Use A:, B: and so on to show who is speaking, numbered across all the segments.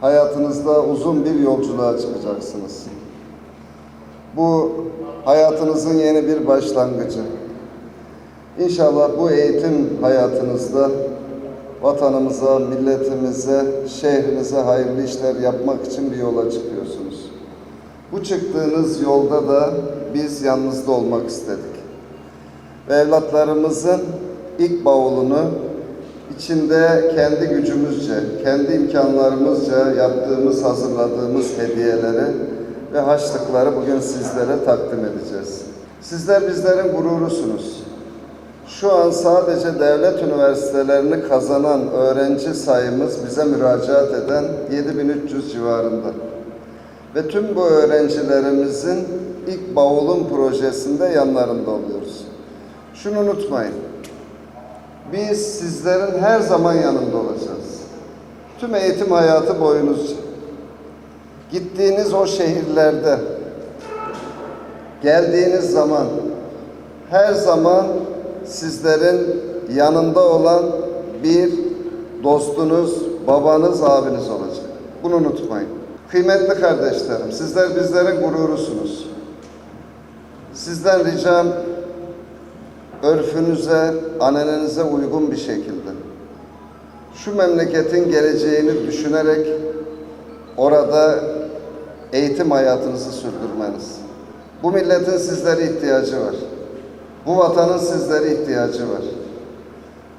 A: Hayatınızda uzun bir yolculuğa çıkacaksınız. Bu hayatınızın yeni bir başlangıcı. İnşallah bu eğitim hayatınızda vatanımıza, milletimize, şehrinize hayırlı işler yapmak için bir yola çıkıyorsunuz. Bu çıktığınız yolda da biz yanınızda olmak istedik. Ve evlatlarımızın ilk bavulunu içinde kendi gücümüzce, kendi imkanlarımızca yaptığımız, hazırladığımız hediyeleri ve haçlıkları bugün sizlere takdim edeceğiz. Sizler bizlerin gururusunuz. Şu an sadece devlet üniversitelerini kazanan öğrenci sayımız bize müracaat eden 7300 civarında. Ve tüm bu öğrencilerimizin ilk bavulun projesinde yanlarında oluyoruz. Şunu unutmayın. Biz sizlerin her zaman yanında olacağız. Tüm eğitim hayatı boyunuzca. Gittiğiniz o şehirlerde, geldiğiniz zaman her zaman sizlerin yanında olan bir dostunuz, babanız, abiniz olacak. Bunu unutmayın. Kıymetli kardeşlerim, sizler bizlerin gururusunuz. Sizden ricam örfünüze, ananenize uygun bir şekilde şu memleketin geleceğini düşünerek orada eğitim hayatınızı sürdürmeniz. Bu milletin sizlere ihtiyacı var. Bu vatanın sizlere ihtiyacı var.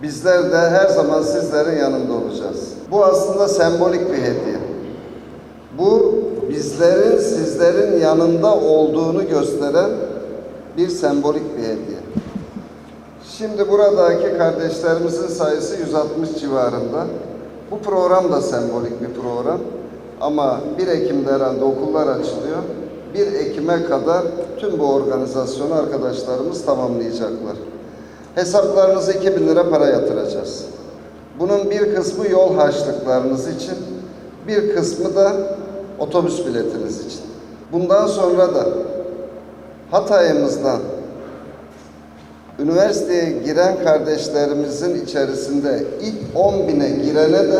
A: Bizler de her zaman sizlerin yanında olacağız. Bu aslında sembolik bir hediye. Bu bizlerin sizlerin yanında olduğunu gösteren bir sembolik bir hediye. Şimdi buradaki kardeşlerimizin sayısı 160 civarında. Bu program da sembolik bir program. Ama 1 Ekim'de herhalde okullar açılıyor. 1 Ekim'e kadar tüm bu organizasyonu arkadaşlarımız tamamlayacaklar. Hesaplarınıza 2000 lira para yatıracağız. Bunun bir kısmı yol harçlıklarınız için, bir kısmı da otobüs biletiniz için. Bundan sonra da Hatay'ımızdan üniversiteye giren kardeşlerimizin içerisinde ilk 10 bine girene de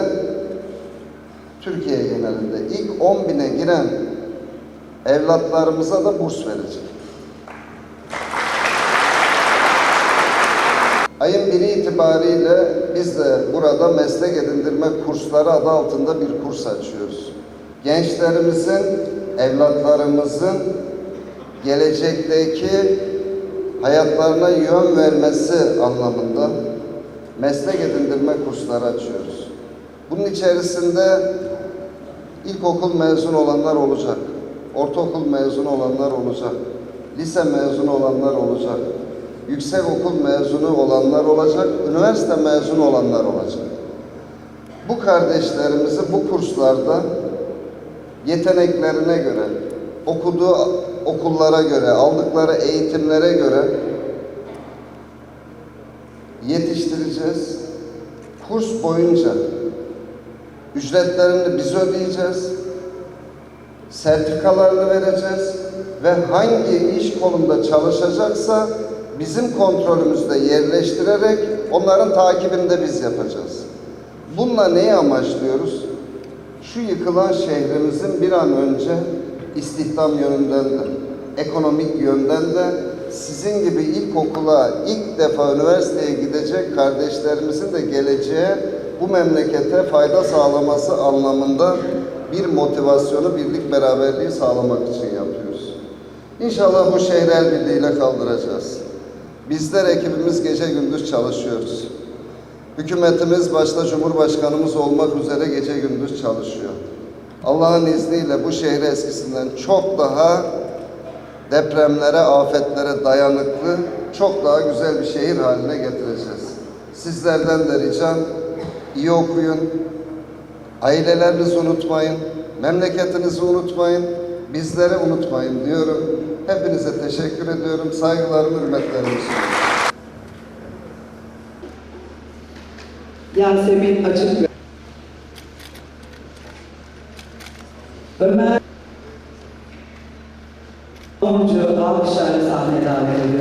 A: Türkiye genelinde ilk 10 bine giren evlatlarımıza da burs verecek. Ayın biri itibariyle biz de burada meslek edindirme kursları adı altında bir kurs açıyoruz. Gençlerimizin, evlatlarımızın gelecekteki hayatlarına yön vermesi anlamında meslek edindirme kursları açıyoruz. Bunun içerisinde ilkokul mezun olanlar olacak, ortaokul mezunu olanlar olacak, lise mezunu olanlar olacak, yüksek okul mezunu olanlar olacak, üniversite mezunu olanlar olacak. Bu kardeşlerimizi bu kurslarda yeteneklerine göre, okuduğu okullara göre, aldıkları eğitimlere göre yetiştireceğiz. Kurs boyunca ücretlerini biz ödeyeceğiz. Sertifikalarını vereceğiz ve hangi iş kolunda çalışacaksa bizim kontrolümüzde yerleştirerek onların takibini de biz yapacağız. Bununla neyi amaçlıyoruz? Şu yıkılan şehrimizin bir an önce istihdam yönünden de, ekonomik yönden de sizin gibi ilkokula, ilk defa üniversiteye gidecek kardeşlerimizin de geleceğe bu memlekete fayda sağlaması anlamında bir motivasyonu, birlik beraberliği sağlamak için yapıyoruz. İnşallah bu şehri el birliğiyle kaldıracağız. Bizler ekibimiz gece gündüz çalışıyoruz. Hükümetimiz başta Cumhurbaşkanımız olmak üzere gece gündüz çalışıyor. Allah'ın izniyle bu şehri eskisinden çok daha depremlere, afetlere dayanıklı, çok daha güzel bir şehir haline getireceğiz. Sizlerden de ricam iyi okuyun, Ailelerinizi unutmayın, memleketinizi unutmayın, bizleri unutmayın diyorum. Hepinize teşekkür ediyorum. Saygılarımı, hürmetlerimi sunuyorum.
B: Yasemin Açık Ömer Oncu Alkışlar'ı sahne davet ediyor.